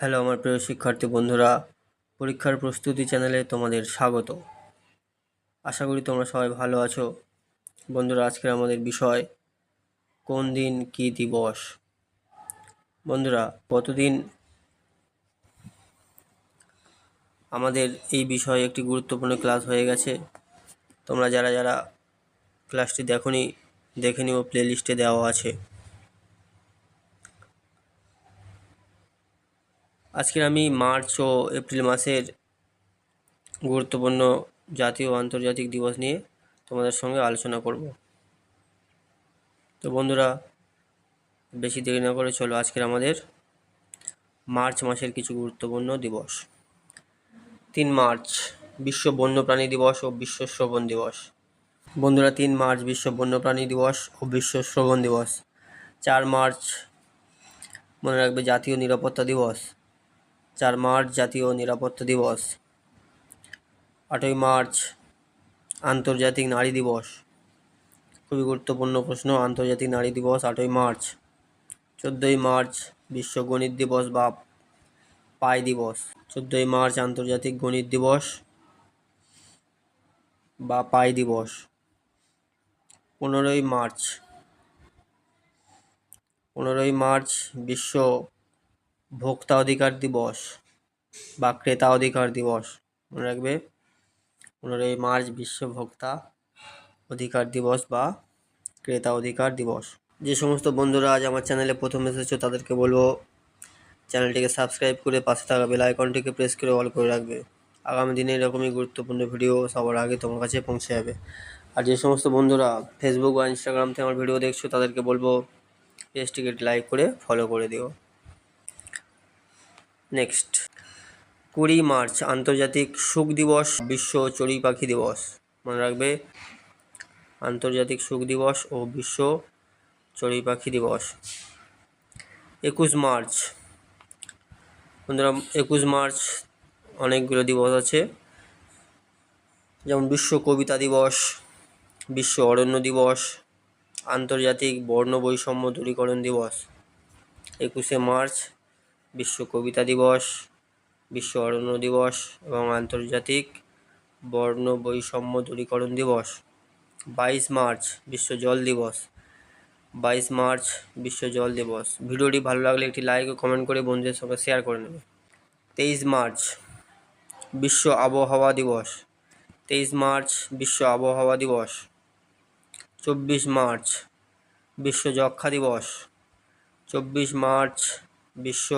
Hello, আমার প্রিয় শিক্ষার্থী বন্ধুরা, পরীক্ষার প্রস্তুতি চ্যানেলে তোমাদের স্বাগত। আশা করি তোমরা সবাই ভালো আছো। বন্ধুরা আজকের আমাদের বিষয়, কোন দিন কি দিবস? বন্ধুরা গতদিন আমাদের এই বিষয়ে একটি গুরুত্বপূর্ণ ক্লাস হয়ে গেছে। তোমরা যারা যারা ক্লাসটি দেখোনি, দেখে নিও, প্লে লিস্টে দেওয়া আছে। আজকের আমি মার্চ ও এপ্রিল মাসের গুরুত্বপূর্ণ জাতীয় ও আন্তর্জাতিক দিবস নিয়ে তোমাদের সঙ্গে আলোচনা করব। তো বন্ধুরা, বেশি দেরি না করে চলো আজকের আমাদের মার্চ মাসের কিছু গুরুত্বপূর্ণ দিবস। তিন মার্চ, বিশ্ব বন্যপ্রাণী দিবস ও বিশ্ব শ্রবণ দিবস। বন্ধুরা, তিন মার্চ বিশ্ব বন্যপ্রাণী দিবস ও বিশ্ব শ্রবণ দিবস। চার মার্চ, মনে রাখবে জাতীয় নিরাপত্তা দিবস। চার মার্চ জাতীয় নিরাপত্তা দিবস, আটই মার্চ আন্তর্জাতিক নারী দিবস। খুবই গুরুত্বপূর্ণ প্রশ্ন, আন্তর্জাতিক নারী দিবস, আটই মার্চ। চোদ্দোই মার্চ বিশ্ব গণিত দিবস বা পাই দিবস। চোদ্দোই মার্চ আন্তর্জাতিক গণিত দিবস বা পাই দিবস। পনেরোই মার্চ। পনেরোই মার্চ বিশ্ব ভোক্তা অধিকার দিবস বা ক্রেতা অধিকার দিবস, মনে রাখবে? পনেরোই মার্চ বিশ্ব ভোক্তা অধিকার দিবস বা ক্রেতা অধিকার দিবস। যে সমস্ত বন্ধুরা আজ আমার চ্যানেলে প্রথম এসেছ, তাদেরকে বলব, চ্যানেলটিকে সাবস্ক্রাইব করে পাশে থাকা বেল আইকনটিকে প্রেস করে অল করে রাখবে। আগামী দিনে এরকমই গুরুত্বপূর্ণ ভিডিও সবার আগে তোমার কাছে পৌঁছে যাবে। আর যে সমস্ত বন্ধুরা ফেসবুক বা ইনস্টাগ্রাম থেকে আমার ভিডিও দেখছ, তাদেরকে বলব, পেজটিকে লাইক করে ফলো করে দিও। নেক্সট। কুড়ি মার্চ, আন্তর্জাতিক সুখ দিবস, বিশ্ব চড়ুই পাখি দিবস। মনে রাখবে, আন্তর্জাতিক সুখ দিবস ও বিশ্ব চড়ুই পাখি দিবস। একুশ মার্চ। বন্ধুরা, একুশ মার্চ অনেকগুলো দিবস আছে। যেমন বিশ্ব কবিতা দিবস, বিশ্ব অরণ্য দিবস, আন্তর্জাতিক বর্ণ বৈষম্য দূরীকরণ দিবস। একুশে মার্চ বিশ্ব কবিতা দিবস, বিশ্ব অরণ্য দিবস এবং আন্তর্জাতিক বর্ণ বৈষম্য দূরীকরণ দিবস। বাইশ মার্চ, বিশ্ব জল দিবস। বাইশ মার্চ, বিশ্ব জল দিবস। ভিডিওটি ভালো লাগলে একটি লাইক ও কমেন্ট করে বন্ধুদের সঙ্গে শেয়ার করে নেবে। তেইশ মার্চ, বিশ্ব আবহাওয়া দিবস। তেইশ মার্চ, বিশ্ব আবহাওয়া দিবস। চব্বিশ মার্চ, বিশ্ব যক্ষা দিবস। চব্বিশ মার্চ বিশ্ব